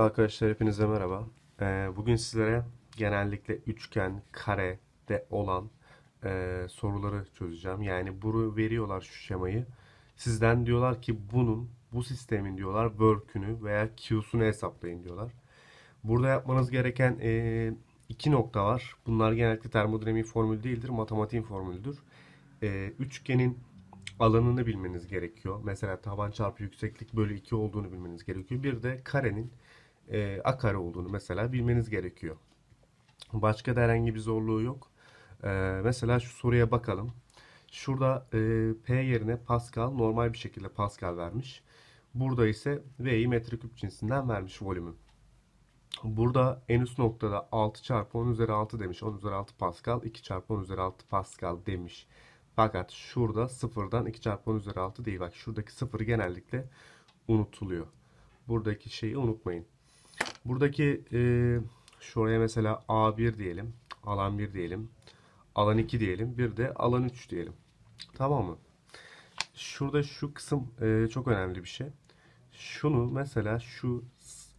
Arkadaşlar hepinize merhaba. Ee, bugün sizlere genellikle üçgen, karede olan e, soruları çözeceğim. Yani bunu veriyorlar şu şemayı. Sizden diyorlar ki bunun, bu sistemin diyorlar work'ünü veya Q'sunu hesaplayın diyorlar. Burada yapmanız gereken e, iki nokta var. Bunlar genellikle termodinamik formülü değildir, matematiğin formülüdür. E, üçgenin alanını bilmeniz gerekiyor. Mesela taban çarpı yükseklik bölü 2 olduğunu bilmeniz gerekiyor. Bir de karenin e, a olduğunu mesela bilmeniz gerekiyor. Başka da herhangi bir zorluğu yok. E, mesela şu soruya bakalım. Şurada e, P yerine Pascal normal bir şekilde Pascal vermiş. Burada ise V'yi metreküp cinsinden vermiş volümü. Burada en üst noktada 6 çarpı 10 üzeri 6 demiş. 10 üzeri 6 Pascal. 2 çarpı 10 üzeri 6 Pascal demiş. Fakat şurada sıfırdan 2 çarpı 10 üzeri 6 değil. Bak şuradaki sıfır genellikle unutuluyor. Buradaki şeyi unutmayın. Buradaki e, şuraya mesela A1 diyelim. Alan 1 diyelim. Alan 2 diyelim. Bir de alan 3 diyelim. Tamam mı? Şurada şu kısım e, çok önemli bir şey. Şunu mesela şu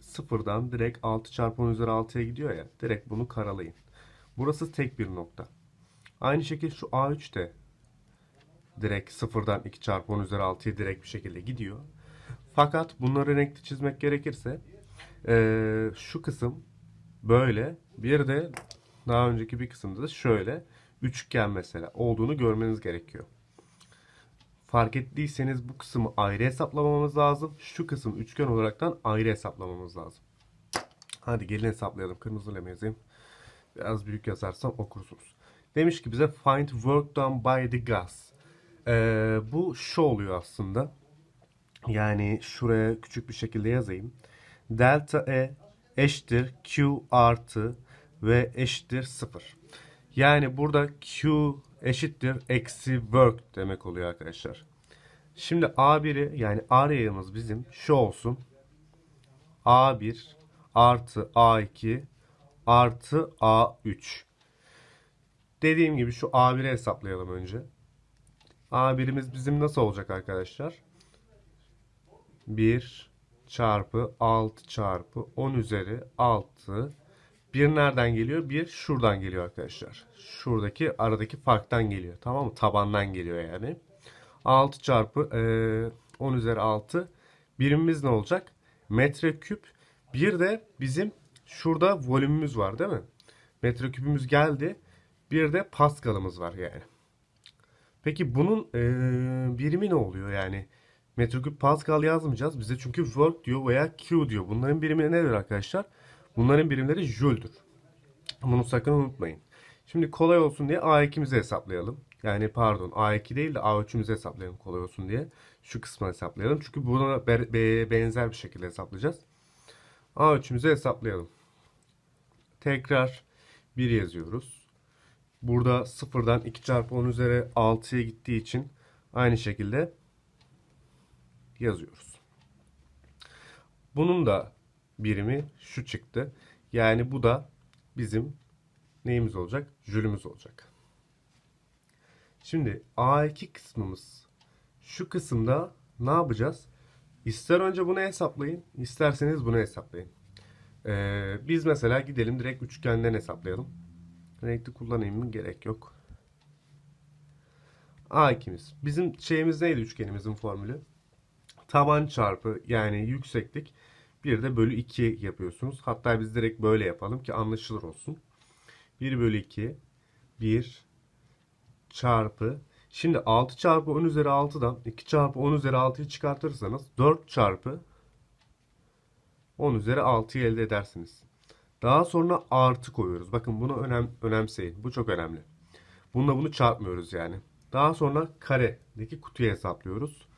sıfırdan direkt 6 çarpı 10 üzeri 6'ya gidiyor ya. Direkt bunu karalayın. Burası tek bir nokta. Aynı şekilde şu A3 de direkt sıfırdan 2 çarpı 10 üzeri 6'ya direkt bir şekilde gidiyor. Fakat bunları renkli çizmek gerekirse eee, şu kısım böyle bir de daha önceki bir kısımda da şöyle üçgen mesela olduğunu görmeniz gerekiyor. Fark ettiyseniz bu kısmı ayrı hesaplamamız lazım. Şu kısım üçgen olaraktan ayrı hesaplamamız lazım. Hadi gelin hesaplayalım. Kırmızıyla mı yazayım? Biraz büyük yazarsam okursunuz. Demiş ki bize find work done by the gas. Ee, bu şu oluyor aslında. Yani şuraya küçük bir şekilde yazayım. Delta E eşittir Q artı V eşittir 0. Yani burada Q eşittir eksi work demek oluyor arkadaşlar. Şimdi A1'i yani A yayımız bizim şu olsun. A1 artı A2 artı A3. Dediğim gibi şu A1'i hesaplayalım önce. A1'imiz bizim nasıl olacak arkadaşlar? 1 çarpı 6 çarpı 10 üzeri 6. 1 nereden geliyor? 1 şuradan geliyor arkadaşlar. Şuradaki aradaki farktan geliyor. Tamam mı? Tabandan geliyor yani. 6 çarpı eee, 10 üzeri 6. Birimimiz ne olacak? Metreküp. Bir de bizim şurada volümümüz var değil mi? Metreküpümüz geldi. Bir de Pascal'ımız var yani. Peki bunun eee, birimi ne oluyor yani? Metreküp Pascal yazmayacağız bize çünkü work diyor veya Q diyor. Bunların birimi nedir arkadaşlar? Bunların birimleri Joule'dur. Bunu sakın unutmayın. Şimdi kolay olsun diye A2'mizi hesaplayalım. Yani pardon A2 değil de A3'ümüzü hesaplayalım kolay olsun diye. Şu kısmı hesaplayalım. Çünkü buna be- be- benzer bir şekilde hesaplayacağız. A3'ümüzü hesaplayalım. Tekrar 1 yazıyoruz. Burada sıfırdan 2 çarpı 10 üzeri 6'ya gittiği için aynı şekilde yazıyoruz. Bunun da birimi şu çıktı. Yani bu da bizim neyimiz olacak? Jülümüz olacak. Şimdi A2 kısmımız şu kısımda ne yapacağız? İster önce bunu hesaplayın, isterseniz bunu hesaplayın. Ee, biz mesela gidelim direkt üçgenden hesaplayalım. Renkli kullanayım mı? Gerek yok. A2'miz. Bizim şeyimiz neydi üçgenimizin formülü? Taban çarpı yani yükseklik bir de bölü 2 yapıyorsunuz. Hatta biz direkt böyle yapalım ki anlaşılır olsun. 1 bölü 2 1 çarpı şimdi 6 çarpı 10 üzeri 6'dan 2 çarpı 10 üzeri 6'yı çıkartırsanız 4 çarpı 10 üzeri 6'yı elde edersiniz. Daha sonra artı koyuyoruz. Bakın bunu önem, önemseyin. Bu çok önemli. Bununla bunu çarpmıyoruz yani. Daha sonra karedeki kutuyu hesaplıyoruz.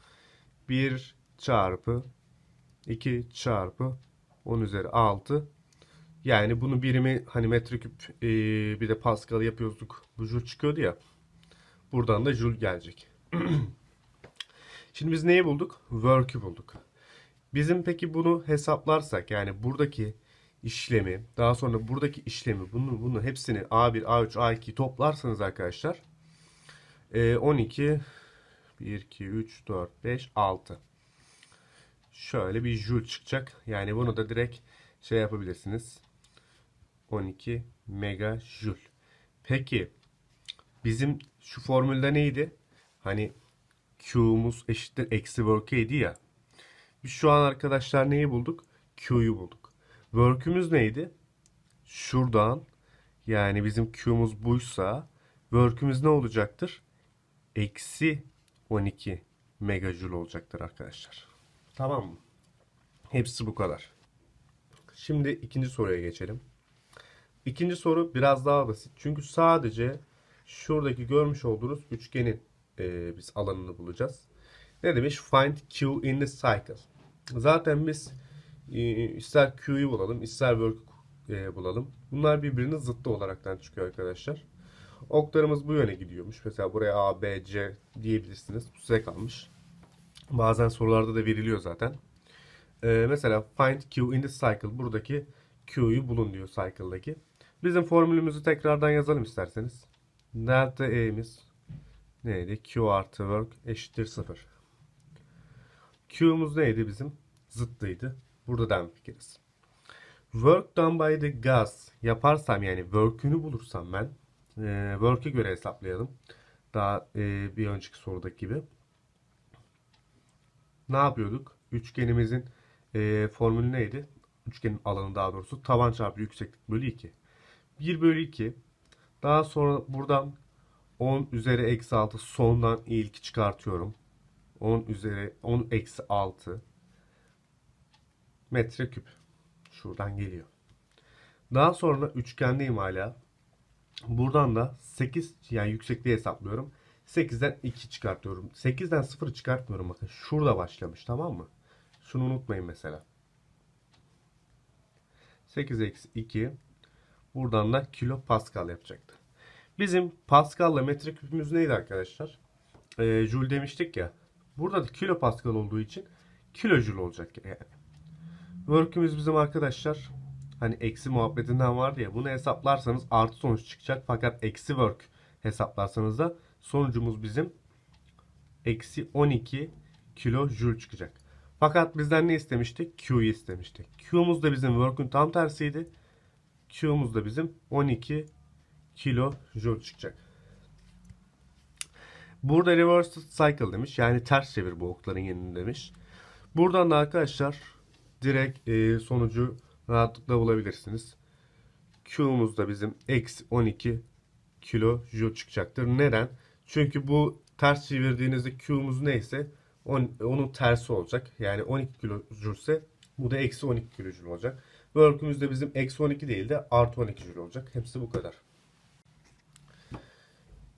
1 çarpı 2 çarpı 10 üzeri 6. Yani bunu birimi hani metreküp e, bir de Pascal yapıyorduk. Bu joule çıkıyordu ya. Buradan da joule gelecek. Şimdi biz neyi bulduk? Work'ü bulduk. Bizim peki bunu hesaplarsak yani buradaki işlemi daha sonra buradaki işlemi bunu bunu hepsini A1, A3, A2 toplarsanız arkadaşlar e, 12 1, 2, 3, 4, 5, 6. şöyle bir joule çıkacak. Yani bunu da direkt şey yapabilirsiniz. 12 megajoule. Peki bizim şu formülde neydi? Hani Q'muz eşittir eksi work'eydi ya. Biz şu an arkadaşlar neyi bulduk? Q'yu bulduk. Work'ümüz neydi? Şuradan yani bizim Q'muz buysa work'ümüz ne olacaktır? Eksi 12 megajoule olacaktır arkadaşlar. Tamam mı? Hepsi bu kadar. Şimdi ikinci soruya geçelim. İkinci soru biraz daha basit. Çünkü sadece şuradaki görmüş olduğunuz üçgenin e, biz alanını bulacağız. Ne demiş? Find Q in the cycle. Zaten biz e, ister Q'yu bulalım, ister work e, bulalım. Bunlar birbirinin zıttı olaraktan çıkıyor arkadaşlar. Oklarımız bu yöne gidiyormuş. Mesela buraya A, B, C diyebilirsiniz. Bu size kalmış. Bazen sorularda da veriliyor zaten. Ee, mesela find Q in the cycle. Buradaki Q'yu bulun diyor cycle'daki. Bizim formülümüzü tekrardan yazalım isterseniz. Delta E'miz neydi? Q artı work eşittir 0. Q'muz neydi bizim? Zıttıydı. Burada da fikiriz. Work done by the gas yaparsam yani work'ünü bulursam ben e, work'e göre hesaplayalım. Daha e, bir önceki sorudaki gibi. Ne yapıyorduk? Üçgenimizin e, formülü neydi? Üçgenin alanı daha doğrusu taban çarpı yükseklik bölü 2. 1 bölü 2. Daha sonra buradan 10 üzeri eksi 6 sondan ilk çıkartıyorum. 10 üzeri 10 eksi 6 metreküp. Şuradan geliyor. Daha sonra üçgendeyim hala. Buradan da 8 yani yüksekliği hesaplıyorum. 8'den 2 çıkartıyorum. 8'den 0 çıkartmıyorum bakın. Şurada başlamış tamam mı? Şunu unutmayın mesela. 8 eksi 2 buradan da kilo pascal yapacaktı. Bizim pascal'la metreküpümüz neydi arkadaşlar? Ee, joule demiştik ya. Burada da kilo pascal olduğu için kilo joule olacak yani. Work'ümüz bizim arkadaşlar hani eksi muhabbetinden vardı ya bunu hesaplarsanız artı sonuç çıkacak fakat eksi work hesaplarsanız da sonucumuz bizim eksi 12 kilo joule çıkacak. Fakat bizden ne istemiştik? Q'yu istemiştik. Q'muz da bizim work'ün tam tersiydi. Q'muz da bizim 12 kilo joule çıkacak. Burada reverse cycle demiş. Yani ters çevir bu okların yenini demiş. Buradan da arkadaşlar direkt e, sonucu rahatlıkla bulabilirsiniz. Q'muz da bizim eksi 12 kilo joule çıkacaktır. Neden? Çünkü bu ters çevirdiğinizde Q'muz neyse on- onun tersi olacak. Yani 12 kilo joule ise bu da eksi 12 kilo joule olacak. Work'ümüz de bizim eksi 12 değil de artı 12 joule olacak. Hepsi bu kadar.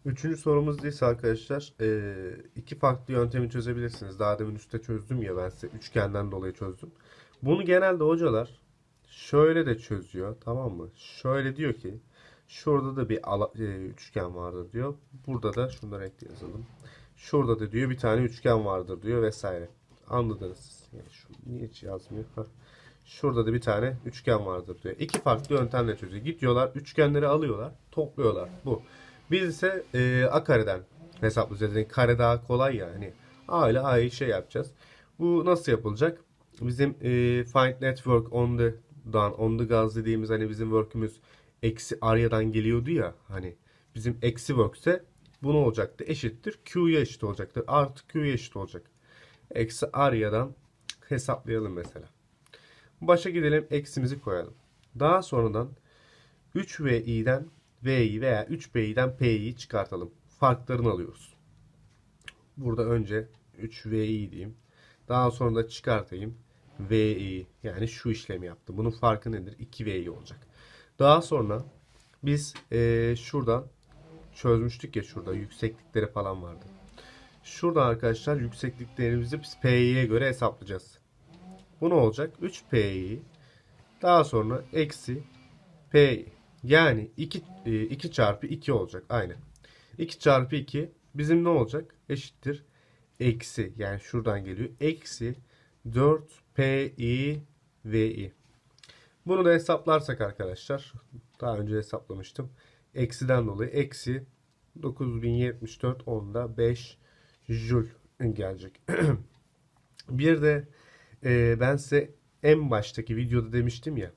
Üçüncü sorumuz ise arkadaşlar eee, iki farklı yöntemi çözebilirsiniz. Daha demin üstte çözdüm ya ben size üçgenden dolayı çözdüm. Bunu genelde hocalar şöyle de çözüyor tamam mı? Şöyle diyor ki şurada da bir ala- e, üçgen vardır diyor. Burada da şunları renkli yazalım. Şurada da diyor bir tane üçgen vardır diyor vesaire. Anladınız. Yani şu niye hiç yazmıyor? Şurada da bir tane üçgen vardır diyor. İki farklı yöntemle çözüyor. Gidiyorlar üçgenleri alıyorlar, topluyorlar. Bu. Biz ise e, a kareden hesaplayacağız. Yani kare daha kolay ya. Hani a ile a'yı şey yapacağız. Bu nasıl yapılacak? Bizim e, find network on the done, on the gas dediğimiz hani bizim work'ümüz eksi arya'dan geliyordu ya. Hani bizim eksi work ise bu ne olacaktı? Eşittir. Q'ya eşit olacaktır. Artı Q'ya eşit olacak. Eksi arya'dan hesaplayalım mesela. Başa gidelim. Eksimizi koyalım. Daha sonradan 3VI'den V'yi veya 3B'den P'yi çıkartalım. Farklarını alıyoruz. Burada önce 3VI diyeyim. Daha sonra da çıkartayım. VI yani şu işlemi yaptım. Bunun farkı nedir? 2VI olacak. Daha sonra biz eee, şuradan çözmüştük ya şurada yükseklikleri falan vardı. Şurada arkadaşlar yüksekliklerimizi biz PI'ye göre hesaplayacağız. Bu ne olacak? 3PI daha sonra eksi PI. Yani 2, 2 çarpı 2 olacak. Aynen. 2 çarpı 2 bizim ne olacak? Eşittir. Eksi. Yani şuradan geliyor. Eksi 4 PI VI. Bunu da hesaplarsak arkadaşlar. Daha önce hesaplamıştım. Eksiden dolayı eksi 9074 onda 5 joule gelecek. Bir de Ee, ben size en baştaki videoda demiştim ya.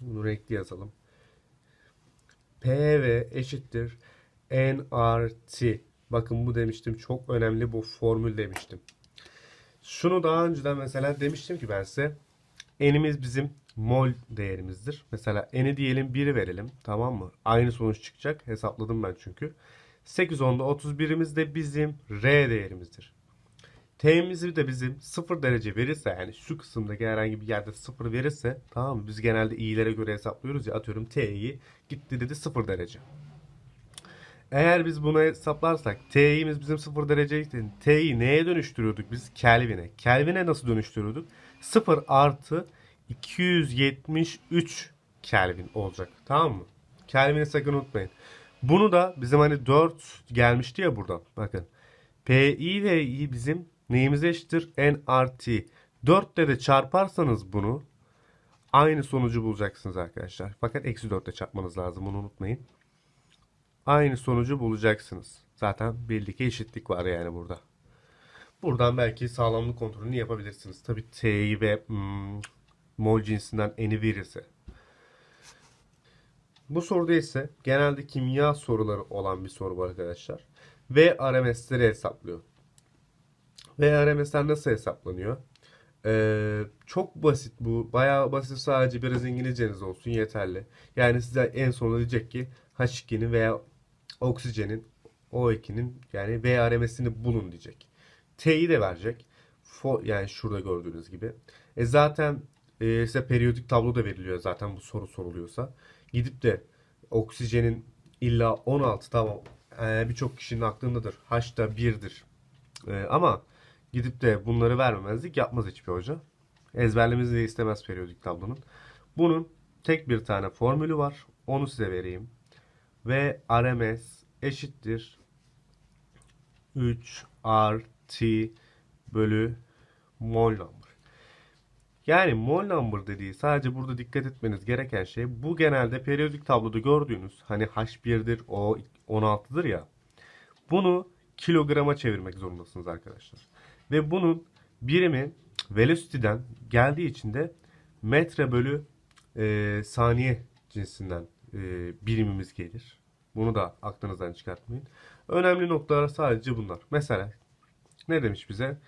Bunu renkli yazalım. PV eşittir nRT. Bakın bu demiştim çok önemli bu formül demiştim. Şunu daha önceden mesela demiştim ki ben size n'imiz bizim mol değerimizdir. Mesela n'i diyelim 1 verelim tamam mı? Aynı sonuç çıkacak. Hesapladım ben çünkü. 8 onda 31'imiz de bizim R değerimizdir. T'imizi de bizim 0 derece verirse yani şu kısımdaki herhangi bir yerde 0 verirse tamam mı? Biz genelde i'lere göre hesaplıyoruz ya atıyorum T'yi gitti dedi 0 derece. Eğer biz bunu hesaplarsak T'imiz bizim 0 dereceydi. T'yi neye dönüştürüyorduk biz? Kelvin'e. Kelvin'e nasıl dönüştürüyorduk? 0 artı 273 Kelvin olacak. Tamam mı? Kelvin'i sakın unutmayın. Bunu da bizim hani 4 gelmişti ya buradan. Bakın. Pi ve i bizim neyimize eşittir? N artı 4 ile de çarparsanız bunu aynı sonucu bulacaksınız arkadaşlar. Fakat eksi 4 ile çarpmanız lazım. Bunu unutmayın. Aynı sonucu bulacaksınız. Zaten belli ki eşitlik var yani burada. Buradan belki sağlamlık kontrolünü yapabilirsiniz. Tabi T'yi ve hmm, mol cinsinden n'i verirse. Bu soruda ise genelde kimya soruları olan bir soru bu arkadaşlar. Ve RMS'leri hesaplıyor. Ve RMS'ler nasıl hesaplanıyor? Ee, çok basit bu. Bayağı basit sadece biraz İngilizceniz olsun yeterli. Yani size en sonunda diyecek ki H2'nin veya oksijenin O2'nin yani V RMS'ini bulun diyecek. T'yi de verecek. Fo- yani şurada gördüğünüz gibi. E zaten e, size periyodik tablo da veriliyor zaten bu soru soruluyorsa. Gidip de oksijenin illa 16 tamam e, birçok kişinin aklındadır. H da 1'dir. E, ama gidip de bunları vermemezlik yapmaz hiçbir hoca. Ezberlemenizi de istemez periyodik tablonun. Bunun tek bir tane formülü var. Onu size vereyim. Ve RMS eşittir 3 RT bölü mol number. Yani mol number dediği sadece burada dikkat etmeniz gereken şey bu genelde periyodik tabloda gördüğünüz hani H1'dir o 16'dır ya. Bunu kilograma çevirmek zorundasınız arkadaşlar. Ve bunun birimi velocity'den geldiği için de metre bölü e, saniye cinsinden e, birimimiz gelir. Bunu da aklınızdan çıkartmayın. Önemli noktalar sadece bunlar. Mesela ne demiş bize?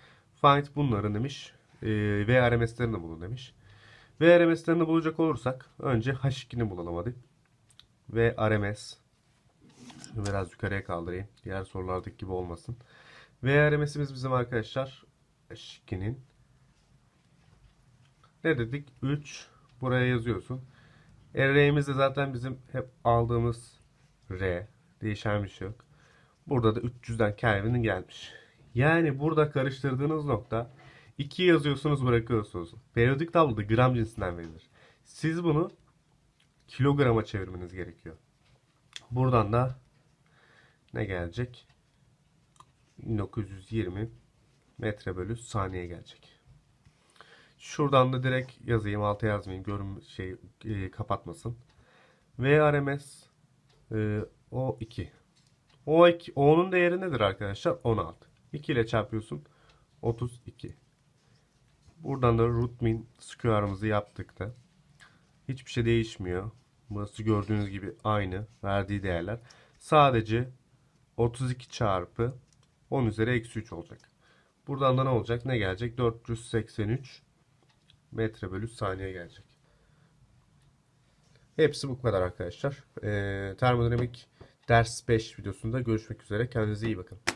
Find bunları demiş. E, V RMS'lerini bulun demiş. V RMS'lerini bulacak olursak önce H2'ni bulalım hadi. V RMS şunu biraz yukarıya kaldırayım. Diğer sorulardaki gibi olmasın. V RMS'imiz bizim arkadaşlar H2'nin ne dedik? 3 buraya yazıyorsun. R'miz de zaten bizim hep aldığımız R. Değişen bir şey yok. Burada da 300'den Kelvin'in gelmiş. Yani burada karıştırdığınız nokta 2 yazıyorsunuz bırakıyorsunuz. Periyodik tabloda gram cinsinden verilir. Siz bunu kilograma çevirmeniz gerekiyor. Buradan da ne gelecek? 1920 metre bölü saniye gelecek. Şuradan da direkt yazayım. Alta yazmayayım. Görün şey e, kapatmasın. VRMS e, O2. O2 O'nun değeri nedir arkadaşlar? 16. 2 ile çarpıyorsun. 32. Buradan da root mean square'ımızı yaptık da. Hiçbir şey değişmiyor. Burası gördüğünüz gibi aynı verdiği değerler. Sadece 32 çarpı 10 üzeri eksi 3 olacak. Buradan da ne olacak? Ne gelecek? 483 metre bölü saniye gelecek. Hepsi bu kadar arkadaşlar. Ee, termodinamik ders 5 videosunda görüşmek üzere. Kendinize iyi bakın.